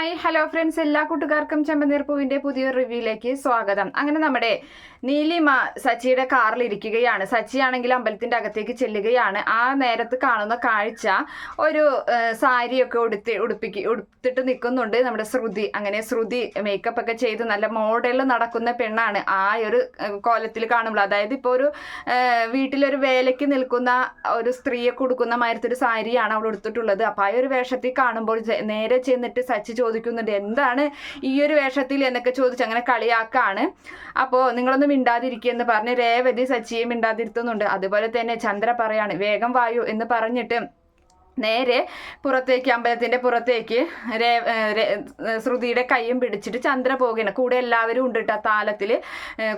Hi hello friends. എല്ലാ കൂട്ടുകാർക്കും ചെമ്പനീർപ്പൂവിന്റെ പുതിയ റിവ്യൂയിലേക്ക് സ്വാഗതം. അങ്ങനെ നമ്മുടെ നീലിമ സച്ചിയുടെ കാറിൽ ഇരിക്കുകയാണ്. സച്ചി ആണെങ്കിൽ അമ്പലത്തിന്റെ അകത്തേക്ക് ചെല്ലുകയാണ്. ആ നേരത്ത് കാണുന്ന കാഴ്ച ഒരു സാരിയൊക്കെ ഉടുത്തി ഉടുപ്പിക്ക് ഉടുത്തിട്ട് നിൽക്കുന്നുണ്ട്. നമ്മുടെ ശ്രുതി. അങ്ങനെ ശ്രുതി മേക്കപ്പ് ഒക്കെ ചെയ്ത് നല്ല മോഡലിൽ നടക്കുന്ന പെണ്ണാണ്. ആ ഒരു കോലത്തിൽ കാണുമ്പോൾ അതായത് ഇപ്പോൾ ഒരു വീട്ടിലൊരു വേലയ്ക്ക് നിൽക്കുന്ന ഒരു സ്ത്രീയെ കൊടുക്കുന്ന മാരത്തൊരു സാരിയാണ് അവൾ ഉടുത്തിട്ടുള്ളത്. അപ്പോൾ ആ ഒരു വേഷത്തിൽ കാണുമ്പോൾ നേരെ ചെന്നിട്ട് സച്ചി ചോദിക്കുന്നുണ്ട്. എന്താണ് ഈ ഒരു വേഷത്തിൽ എന്നൊക്കെ ചോദിച്ച് അങ്ങനെ കളിയാക്കാണ്. അപ്പോൾ നിങ്ങളൊന്ന് മിണ്ടാതിരിക്കുമെന്ന് പറഞ്ഞ് രേവതി സച്ചിയെ മിണ്ടാതിരുത്തുന്നുണ്ട്. അതുപോലെ തന്നെ ചന്ദ്ര പറയാണ് വേഗം വായു എന്ന് പറഞ്ഞിട്ട് നേരെ പുറത്തേക്ക് അമ്പലത്തിന്റെ പുറത്തേക്ക് ശ്രുതിയുടെ കൈയും പിടിച്ചിട്ട് ചന്ദ്ര പോകുകയാണ് കൂടെ എല്ലാവരും ഉണ്ട് ആ താലത്തിൽ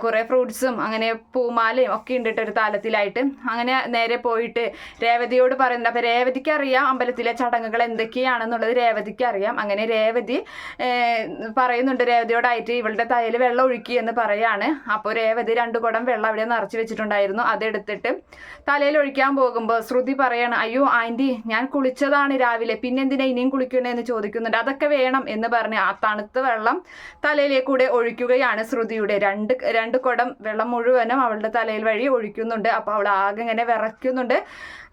കുറേ ഫ്രൂട്ട്സും അങ്ങനെ പൂമാലയും ഒക്കെ ഉണ്ട് ഒരു താലത്തിലായിട്ട്. അങ്ങനെ നേരെ പോയിട്ട് രേവതിയോട് പറയുന്നുണ്ട് അപ്പോൾ രേവതിക്ക് അറിയാം അമ്പലത്തിലെ ചടങ്ങുകൾ എന്തൊക്കെയാണെന്നുള്ളത് രേവതിക്ക് അറിയാം. അങ്ങനെ രേവതി പറയുന്നുണ്ട് രേവതിയോടായിട്ട് ഇവളുടെ തലയിൽ വെള്ളം ഒഴുക്കി എന്ന് പറയാണ്. അപ്പോൾ രേവതി രണ്ടു കുടം വെള്ളം അവിടെ നിറച്ച് വെച്ചിട്ടുണ്ടായിരുന്നു. അതെടുത്തിട്ട് തലയിൽ ഒഴിക്കാൻ പോകുമ്പോൾ ശ്രുതി പറയാണ് അയ്യോ ആന്റി ഞാൻ കുളിച്ചതാണ് രാവിലെ. പിന്നെന്തിനാ ഇനിയും കുളിക്കണേ എന്ന് ചോദിക്കുന്നുണ്ട്. അതൊക്കെ വേണം എന്ന് പറഞ്ഞ് ആ തണുത്ത വെള്ളം തലയിലേക്കൂടെ ഒഴിക്കുകയാണ് ശ്രുതിയുടെ. രണ്ട് രണ്ട് കുടം വെള്ളം മുഴുവനും അവളുടെ തലയിൽ വഴി ഒഴിക്കുന്നുണ്ട്. അപ്പോൾ അവൾ ആകെ ഇങ്ങനെ വിറയ്ക്കുന്നുണ്ട്.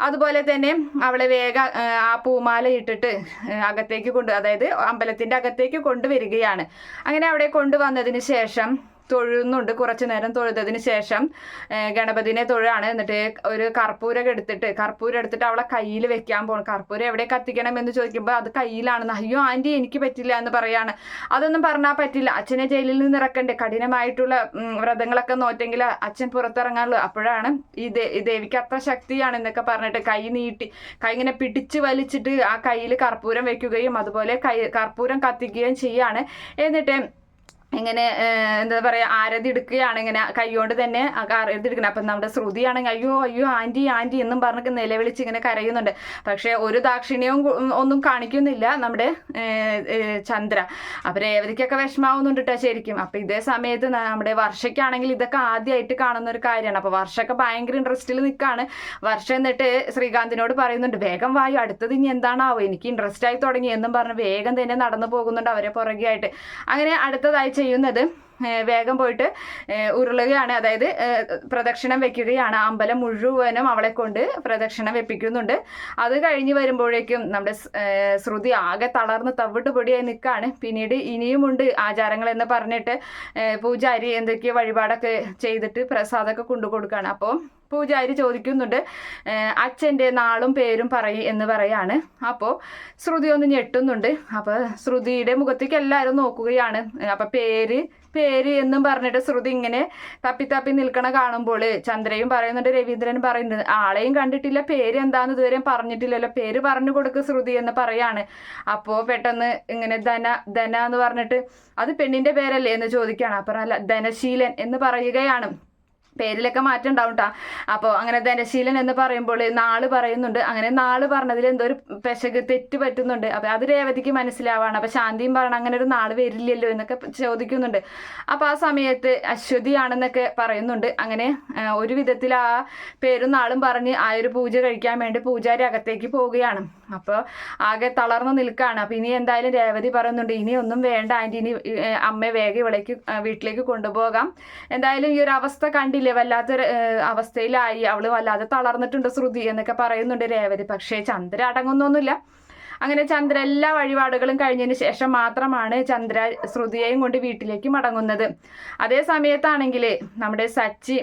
അതുപോലെ തന്നെ അവളെ വേഗ ആ, പൂമാല ഇട്ടിട്ട് അകത്തേക്ക് കൊണ്ട് അതായത് അമ്പലത്തിന്റെ അകത്തേക്ക് കൊണ്ടുവരികയാണ്. അങ്ങനെ അവിടെ കൊണ്ടുവന്നതിന് ശേഷം തൊഴുന്നുണ്ട്. കുറച്ചു നേരം തൊഴുതതിന് ശേഷം ഗണപതിനെ തൊഴാണ്. എന്നിട്ട് ഒരു കർപ്പൂരൊക്കെ എടുത്തിട്ട് കർപ്പൂരം എടുത്തിട്ട് അവളെ കയ്യിൽ വെക്കാൻ പോകണം കർപ്പൂരം എവിടെ കത്തിക്കണം എന്ന് ചോദിക്കുമ്പോൾ അത് കയ്യിലാണെന്ന്. അയ്യോ ആന്റി എനിക്ക് പറ്റില്ല എന്ന് പറയാണ്. അതൊന്നും പറഞ്ഞാൽ പറ്റില്ല. അച്ഛനെ ജയിലിൽ നിന്ന് ഇറക്കണ്ടേ? കഠിനമായിട്ടുള്ള വ്രതങ്ങളൊക്കെ നോറ്റെങ്കിൽ അച്ഛൻ പുറത്തിറങ്ങാനുള്ളൂ അപ്പോഴാണ് ഈ ദേവിക്ക് അത്ര ശക്തിയാണ് എന്നൊക്കെ പറഞ്ഞിട്ട് കൈ നീട്ടി കൈ ഇങ്ങനെ പിടിച്ച് വലിച്ചിട്ട് ആ കയ്യിൽ കർപ്പൂരം വെക്കുകയും അതുപോലെ കൈ കർപ്പൂരം കത്തിക്കുകയും ചെയ്യാണ്. എന്നിട്ട് ഇങ്ങനെ എന്താ പറയാ ആരതി എടുക്കുകയാണ് ഇങ്ങനെ കൈകൊണ്ട് തന്നെ ആരതി എടുക്കുന്നത് അപ്പം നമ്മുടെ ശ്രുതിയാണെങ്കിൽ അയ്യോ അയ്യോ ആന്റി ആന്റി എന്നും പറഞ്ഞ് നിലവിളിച്ച് ഇങ്ങനെ കരയുന്നുണ്ട്. പക്ഷേ ഒരു ദാക്ഷിണ്യവും ഒന്നും കാണിക്കുന്നില്ല നമ്മുടെ ചന്ദ്ര. അപ്പം രേവതിക്കൊക്കെ വിഷമാവുന്നുണ്ട് കേട്ടോ ശരിക്കും. അപ്പം ഇതേ സമയത്ത് നമ്മുടെ വർഷയ്ക്കാണെങ്കിൽ ഇതൊക്കെ ആദ്യമായിട്ട് കാണുന്ന ഒരു കാര്യമാണ്. അപ്പോൾ വർഷമൊക്കെ ഭയങ്കര ഇൻട്രസ്റ്റിൽ നിൽക്കുകയാണ് വർഷം എന്നിട്ട് ശ്രീകാന്തിനോട് പറയുന്നുണ്ട് വേഗം വായു അടുത്തത് ഇനി എന്താണാവോ? എനിക്ക് ഇൻട്രസ്റ്റ് ആയി തുടങ്ങി. എന്നും പറഞ്ഞ് വേഗം തന്നെ നടന്നു പോകുന്നുണ്ട് അവരെ പുറകെ ആയിട്ട് അങ്ങനെ അടുത്തതായി ചെയ്യുന്നത്. വേഗം പോയിട്ട് ഉരുളുകയാണ്. അതായത് പ്രദക്ഷിണം വെക്കുകയാണ്. അമ്പലം മുഴുവനും അവളെ കൊണ്ട് പ്രദക്ഷിണം വെപ്പിക്കുന്നുണ്ട്. അത് കഴിഞ്ഞ് വരുമ്പോഴേക്കും നമ്മുടെ ശ്രുതി ആകെ തളർന്ന് തവിട്ട് പൊടിയായി നിൽക്കുകയാണ് പിന്നീട് ഇനിയുമുണ്ട് ആചാരങ്ങൾ എന്ന് പറഞ്ഞിട്ട് പൂജാരി എന്തൊക്കെയോ വഴിപാടൊക്കെ ചെയ്തിട്ട് പ്രസാദമൊക്കെ കൊണ്ടു കൊടുക്കുകയാണ് അപ്പോൾ പൂജാരി ചോദിക്കുന്നുണ്ട് അച്ഛന്റെ നാളും പേരും പറയും എന്ന് പറയാണ്. അപ്പോൾ ശ്രുതി ഒന്ന് ഞെട്ടുന്നുണ്ട്. അപ്പോൾ ശ്രുതിയുടെ മുഖത്തേക്ക് എല്ലാവരും നോക്കുകയാണ്. അപ്പോൾ പേര് പേര് എന്നും പറഞ്ഞിട്ട് ശ്രുതി ഇങ്ങനെ തപ്പി തപ്പി നിൽക്കണ കാണുമ്പോൾ ചന്ദ്രയും പറയുന്നുണ്ട് രവീന്ദ്രൻ പറയുന്നുണ്ട് ആളെയും കണ്ടിട്ടില്ല പേര് എന്താന്ന് ഇതുവരെ പറഞ്ഞിട്ടില്ലല്ലോ. പേര് പറഞ്ഞു കൊടുക്ക് ശ്രുതി എന്ന് പറയാണ്. അപ്പോൾ പെട്ടെന്ന് ഇങ്ങനെ ധന ധന എന്ന് പറഞ്ഞിട്ട് അത് പെണ്ണിന്റെ പേരല്ലേ? എന്ന് ചോദിക്കുകയാണ്. അപ്പം അല്ല ധനശീലൻ എന്ന് പറയുകയാണ്. പേരിലൊക്കെ മാറ്റം ഉണ്ടാവും കേട്ടോ അപ്പോൾ അങ്ങനെ ധനശീലൻ എന്ന് പറയുമ്പോൾ നാൾ പറയുന്നുണ്ട്. അങ്ങനെ നാൾ പറഞ്ഞതിൽ എന്തോ ഒരു പെശക് തെറ്റ് പറ്റുന്നുണ്ട്. അപ്പോൾ അത് രേവതിക്ക് മനസ്സിലാവാണ്. അപ്പോൾ ശാന്തിയും പറയണം അങ്ങനെ ഒരു നാൾ വരില്ലല്ലോ എന്നൊക്കെ ചോദിക്കുന്നുണ്ട്. അപ്പോൾ ആ സമയത്ത് അശ്വതിയാണെന്നൊക്കെ പറയുന്നുണ്ട്. അങ്ങനെ ഒരു വിധത്തിൽ ആ പേരും നാളും പറഞ്ഞ് ആ ഒരു പൂജ കഴിക്കാൻ വേണ്ടി പൂജാരി അകത്തേക്ക് പോവുകയാണ്. അപ്പോൾ ആകെ തളർന്നു നിൽക്കുകയാണ് അപ്പോൾ ഇനി എന്തായാലും രേവതി പറയുന്നുണ്ട് ഇനി ഒന്നും വേണ്ട ആന്റി ഇനി അമ്മയെ വേഗം ഇവിടേക്ക് വീട്ടിലേക്ക് കൊണ്ടുപോകാം. എന്തായാലും ഈ ഒരു അവസ്ഥ കണ്ടില്ലേ വല്ലാത്തൊരു അവസ്ഥയിലായി. അവൾ വല്ലാതെ തളർന്നിട്ടുണ്ട് ശ്രുതി എന്നൊക്കെ പറയുന്നുണ്ട് രേവതി. പക്ഷേ ചന്ദ്ര അടങ്ങുന്നൊന്നുമില്ല. അങ്ങനെ ചന്ദ്ര എല്ലാ വഴിപാടുകളും കഴിഞ്ഞതിന് ശേഷം മാത്രമാണ് ചന്ദ്ര ശ്രുതിയെയും കൊണ്ട് വീട്ടിലേക്ക് മടങ്ങുന്നത്. അതേ സമയത്താണെങ്കിൽ നമ്മുടെ സച്ചി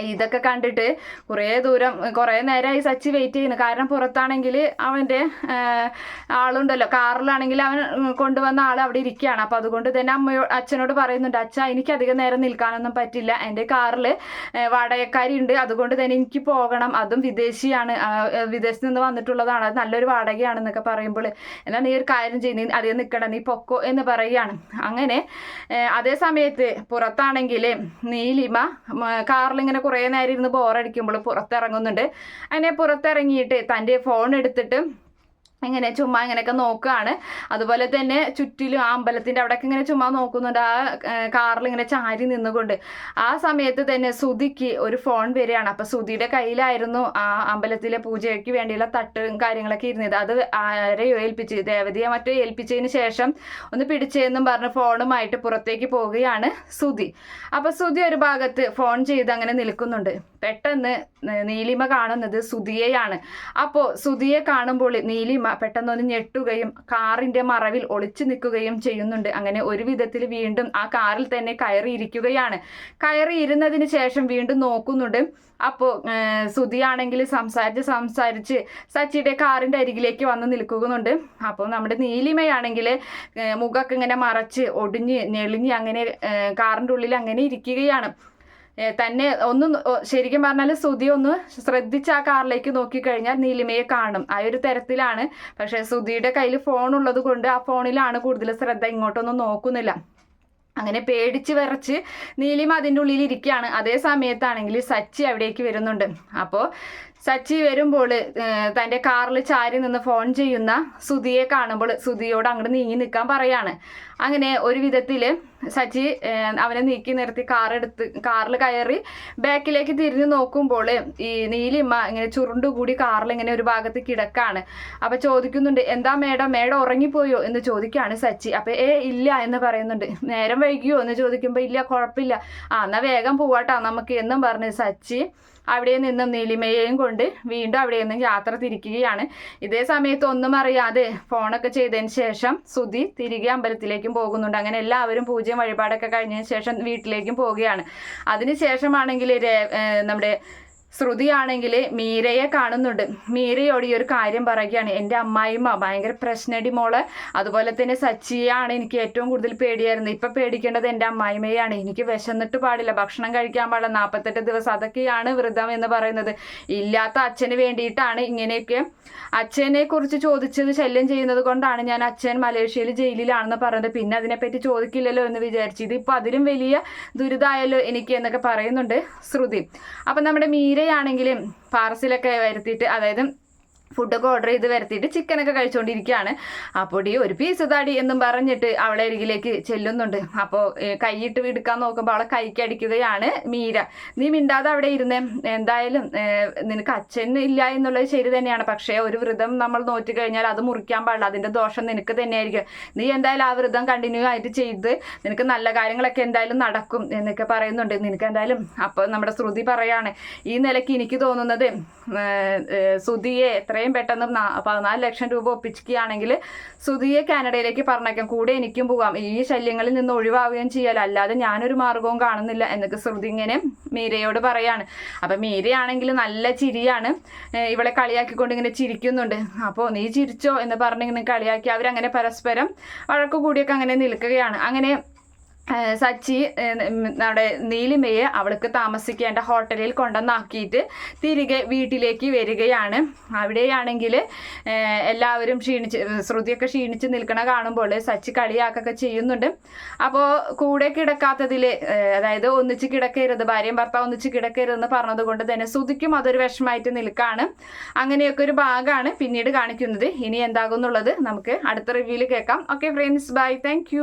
ഇതൊക്കെ കണ്ടിട്ട് കുറേ ദൂരം കുറേ നേരമായി സച്ചി വെയിറ്റ് ചെയ്യുന്നു. കാരണം പുറത്താണെങ്കിൽ അവന്റെ ആളുണ്ടല്ലോ. കാറിലാണെങ്കിൽ അവൻ കൊണ്ടുവന്ന ആൾ അവിടെ ഇരിക്കുകയാണ്. അപ്പോൾ അതുകൊണ്ട് തന്നെ അമ്മയോ അച്ഛനോട് പറയുന്നുണ്ട് അച്ഛ എനിക്ക് അധികം നേരം നിൽക്കാനൊന്നും പറ്റില്ല. എന്റെ കാറിൽ വാടകക്കാരിയുണ്ട്. അതുകൊണ്ട് തന്നെ എനിക്ക് പോകണം. അതും വിദേശിയാണ്. വിദേശത്ത് നിന്ന് വന്നിട്ടുള്ളതാണ്. അത് നല്ലൊരു വാടകയാണെന്നൊക്കെ പറയുമ്പോൾ എന്നാൽ നീ ഒരു കാര്യം ചെയ്യുന്ന അധികം നിൽക്കണം നീ പൊക്കോ എന്ന് പറയുകയാണ്. അങ്ങനെ അതേ സമയത്ത് പുറത്താണെങ്കിൽ നീലിമ കാറിൽ ഇങ്ങനെ കുറേ നേരം ഇരുന്ന് ബോറടിക്കുമ്പോൾ പുറത്തിറങ്ങുന്നുണ്ട്. അങ്ങനെ പുറത്തിറങ്ങിയിട്ട് തന്റെ ഫോൺ എടുത്തിട്ട് ഇങ്ങനെ ചുമ്മാ ഇങ്ങനെയൊക്കെ നോക്കുകയാണ് അതുപോലെ തന്നെ ചുറ്റിലും ആ അമ്പലത്തിന്റെ അവിടെയൊക്കെ ഇങ്ങനെ ചുമ്മാ നോക്കുന്നുണ്ട്. ആ കാറിൽ ഇങ്ങനെ ചാരി നിന്നുകൊണ്ട്. ആ സമയത്ത് തന്നെ സുധിക്ക് ഒരു ഫോൺ വരികയാണ്. അപ്പം സുധിയുടെ കയ്യിലായിരുന്നു ആ അമ്പലത്തിലെ പൂജയ്ക്ക് വേണ്ടിയുള്ള തട്ടും കാര്യങ്ങളൊക്കെ ഇരുന്നത്. അത് ആരെയോ ഏൽപ്പിച്ച് ദേവതയെ മറ്റോ ഏൽപ്പിച്ചതിന് ശേഷം ഒന്ന് പിടിച്ചതെന്നും പറഞ്ഞ് ഫോണുമായിട്ട് പുറത്തേക്ക് പോവുകയാണ് സുധി. അപ്പം സുധി ഒരു ഭാഗത്ത് ഫോൺ ചെയ്ത് അങ്ങനെ നിൽക്കുന്നുണ്ട്. പെട്ടെന്ന് നീലിമ കാണുന്നത് സുധിയെയാണ്. അപ്പോൾ സുധിയെ കാണുമ്പോൾ നീലിമ പെട്ടെന്നൊന്ന് ഞെട്ടുകയും കാറിന്റെ മറവിൽ ഒളിച്ചു നിൽക്കുകയും ചെയ്യുന്നുണ്ട്. അങ്ങനെ ഒരു വിധത്തിൽ വീണ്ടും ആ കാറിൽ തന്നെ കയറിയിരിക്കുകയാണ്. കയറിയിരുന്നതിന് ശേഷം വീണ്ടും നോക്കുന്നുണ്ട്. അപ്പോൾ സുധിയാണെങ്കിൽ സംസാരിച്ച് സംസാരിച്ച് സച്ചിയുടെ കാറിന്റെ അരികിലേക്ക് വന്ന് നിൽക്കുന്നുണ്ട്. അപ്പോൾ നമ്മുടെ നീലിമയാണെങ്കിൽ മുഖമൊക്കെ ഇങ്ങനെ മറച്ച് ഒടിഞ്ഞ് ഞെളിഞ്ഞ് അങ്ങനെ കാറിന്റെ ഉള്ളിൽ അങ്ങനെ ഇരിക്കുകയാണ്. തന്നെ ഒന്ന് ശരിക്കും പറഞ്ഞാൽ സുധി ഒന്ന് ശ്രദ്ധിച്ച് ആ കാറിലേക്ക് നോക്കിക്കഴിഞ്ഞാൽ നീലിമയെ കാണും. ആ ഒരു തരത്തിലാണ്. പക്ഷേ സുധിയുടെ കയ്യിൽ ഫോൺ ഉള്ളത് കൊണ്ട് ആ ഫോണിലാണ് കൂടുതൽ ശ്രദ്ധ ഇങ്ങോട്ടൊന്നും നോക്കുന്നില്ല. അങ്ങനെ പേടിച്ച് വിറച്ച് നീലിമ അതിന്റെ ഉള്ളിൽ ഇരിക്കുകയാണ്. അതേ സമയത്താണെങ്കിൽ സച്ചി അവിടേക്ക് വരുന്നുണ്ട്. അപ്പോൾ സച്ചി വരുമ്പോൾ തന്റെ കാറിൽ ചാരി നിന്ന് ഫോൺ ചെയ്യുന്ന സുധിയെ കാണുമ്പോൾ സുധിയോട് അങ്ങോട്ട് നീങ്ങി നിൽക്കാൻ പറയാണ്. അങ്ങനെ ഒരു വിധത്തിൽ സച്ചി അവനെ നീക്കി നിർത്തി കാറെടുത്ത് കാറിൽ കയറി ബാക്കിലേക്ക് തിരിഞ്ഞു നോക്കുമ്പോൾ ഈ നീലിമ്മ ഇങ്ങനെ ചുരുണ്ടുകൂടി കാറിൽ ഇങ്ങനെ ഒരു ഭാഗത്ത് കിടക്കാണ്. അപ്പം ചോദിക്കുന്നുണ്ട് എന്താ മേഡം മേഡം ഉറങ്ങിപ്പോയോ? എന്ന് ചോദിക്കുകയാണ് സച്ചി. അപ്പം ഏ ഇല്ല എന്ന് പറയുന്നുണ്ട്. നേരം വൈകിയോ? എന്ന് ചോദിക്കുമ്പോൾ ഇല്ല കുഴപ്പമില്ല. ആ എന്നാൽ വേഗം പോവാട്ടോ നമുക്ക് എന്നും പറഞ്ഞ് സച്ചി അവിടെ നിന്നും നീലിമയെയും കൊണ്ട് വീണ്ടും അവിടെ നിന്നും യാത്ര തിരിക്കുകയാണ്. ഇതേ സമയത്ത് ഒന്നും അറിയാതെ ഫോണൊക്കെ ചെയ്തതിന് ശേഷം സുധി തിരികെ അമ്പലത്തിലേക്കും പോകുന്നുണ്ട്. അങ്ങനെ എല്ലാവരും പൂജയും വഴിപാടൊക്കെ കഴിഞ്ഞതിന് ശേഷം വീട്ടിലേക്കും പോവുകയാണ്. അതിനുശേഷമാണെങ്കിൽ നമ്മുടെ ശ്രുതിയാണെങ്കിൽ മീരയെ കാണുന്നുണ്ട്. മീരയോട് ഈ ഒരു കാര്യം പറയുകയാണ്. എന്റെ അമ്മായിമ്മ ഭയങ്കര പ്രശ്നടി മോൾ. അതുപോലെ തന്നെ സച്ചിയാണ് എനിക്ക് ഏറ്റവും കൂടുതൽ പേടിയായിരുന്നു ഇപ്പം പേടിക്കേണ്ടത് എന്റെ അമ്മായിമ്മയാണ് എനിക്ക് വിശന്നിട്ട് പാടില്ല. ഭക്ഷണം കഴിക്കാൻ പാടില്ല. നാൽപ്പത്തെട്ട് ദിവസം അതൊക്കെയാണ് വൃതം എന്ന് പറയുന്നത്. ഇല്ലാത്ത അച്ഛന് വേണ്ടിയിട്ടാണ് ഇങ്ങനെയൊക്കെ അച്ഛനെ കുറിച്ച് ചോദിച്ചത് ശല്യം ചെയ്യുന്നത് കൊണ്ടാണ് ഞാൻ അച്ഛൻ മലേഷ്യയിൽ ജയിലിലാണെന്ന് പറയുന്നത് പിന്നെ അതിനെപ്പറ്റി ചോദിക്കില്ലല്ലോ എന്ന് വിചാരിച്ചു. ഇതിപ്പോൾ അതിലും വലിയ ദുരിതമായല്ലോ എനിക്ക് എന്നൊക്കെ പറയുന്നുണ്ട് ശ്രുതി. അപ്പം നമ്മുടെ മീര ഇവിടെയാണെങ്കിലും പാർസലൊക്കെ വരുത്തിയിട്ട് അതായത് ഫുഡൊക്കെ ഓർഡർ ചെയ്ത് വരുത്തിയിട്ട് ചിക്കനൊക്കെ കഴിച്ചുകൊണ്ടിരിക്കുകയാണ് അപ്പോൾ ഈ ഒരു പീസ് താടി എന്നും പറഞ്ഞിട്ട് അവളെ അരികിലേക്ക് ചെല്ലുന്നുണ്ട്. അപ്പോൾ കൈയിട്ട് എടുക്കാൻ നോക്കുമ്പോൾ അവളെ കൈക്കടിക്കുകയാണ് മീര. നീ മിണ്ടാതെ അവിടെ ഇരുന്നേ. എന്തായാലും നിനക്ക് അച്ഛൻ ഇല്ല എന്നുള്ളത് ശരി തന്നെയാണ്. പക്ഷേ ഒരു വ്രതം നമ്മൾ നോറ്റി കഴിഞ്ഞാൽ അത് മുറിക്കാൻ പാടില്ല. അതിന്റെ ദോഷം നിനക്ക് തന്നെയായിരിക്കും. നീ എന്തായാലും ആ വ്രതം കണ്ടിന്യൂ ആയിട്ട് ചെയ്ത് നിനക്ക് നല്ല കാര്യങ്ങളൊക്കെ എന്തായാലും നടക്കും എന്നൊക്കെ പറയുന്നുണ്ട്. നിനക്ക് എന്തായാലും അപ്പോൾ നമ്മുടെ ശ്രുതി പറയാണ് ഈ നിലയ്ക്ക് എനിക്ക് തോന്നുന്നത് ശ്രുതിയെ എത്രയും എത്രയും പെട്ടെന്ന് പതിനാല് ലക്ഷം രൂപ ഒപ്പിക്കുകയാണെങ്കിൽ സുധിയെ കാനഡയിലേക്ക് പറഞ്ഞേക്കാം. കൂടെ എനിക്കും പോകാം. ഈ ശല്യങ്ങളിൽ നിന്ന് ഒഴിവാവുകയും ചെയ്യാലോ അല്ലാതെ ഞാനൊരു മാർഗവും കാണുന്നില്ല എന്നൊക്കെ ശ്രുതി ഇങ്ങനെ മീരയോട് പറയാണ്. അപ്പം മീരയാണെങ്കിൽ നല്ല ചിരിയാണ്. ഇവളെ കളിയാക്കിക്കൊണ്ട് ഇങ്ങനെ ചിരിക്കുന്നുണ്ട്. അപ്പോൾ നീ ചിരിച്ചോ എന്ന് പറഞ്ഞിങ്ങനെ കളിയാക്കി അവരങ്ങനെ പരസ്പരം വഴക്കു കൂടിയൊക്കെ അങ്ങനെ നിൽക്കുകയാണ്. അങ്ങനെ സച്ചി നമ്മുടെ നീലിമയെ അവൾക്ക് താമസിക്കേണ്ട ഹോട്ടലിൽ കൊണ്ടുവന്നാക്കിയിട്ട് തിരികെ വീട്ടിലേക്ക് വരികയാണ്. അവിടെയാണെങ്കിൽ എല്ലാവരും ക്ഷീണിച്ച് ശ്രുതിയൊക്കെ ക്ഷീണിച്ച് നിൽക്കണ കാണുമ്പോൾ സച്ചി കളിയാക്കൊക്കെ ചെയ്യുന്നുണ്ട്. അപ്പോൾ കൂടെ കിടക്കാത്തതിൽ അതായത് ഒന്നിച്ച് കിടക്കരുത് ഭാര്യയും ഭർത്താവ് ഒന്നിച്ച് കിടക്കരുതെന്ന് പറഞ്ഞത് കൊണ്ട് തന്നെ ശ്രുതിക്കും അതൊരു വിഷമമായിട്ട് നിൽക്കുകയാണ് അങ്ങനെയൊക്കെ ഒരു ഭാഗമാണ് പിന്നീട് കാണിക്കുന്നത്. ഇനി എന്താകുന്നുള്ളത് നമുക്ക് അടുത്ത റിവ്യൂവിൽ കേൾക്കാം. Okay friends bye thank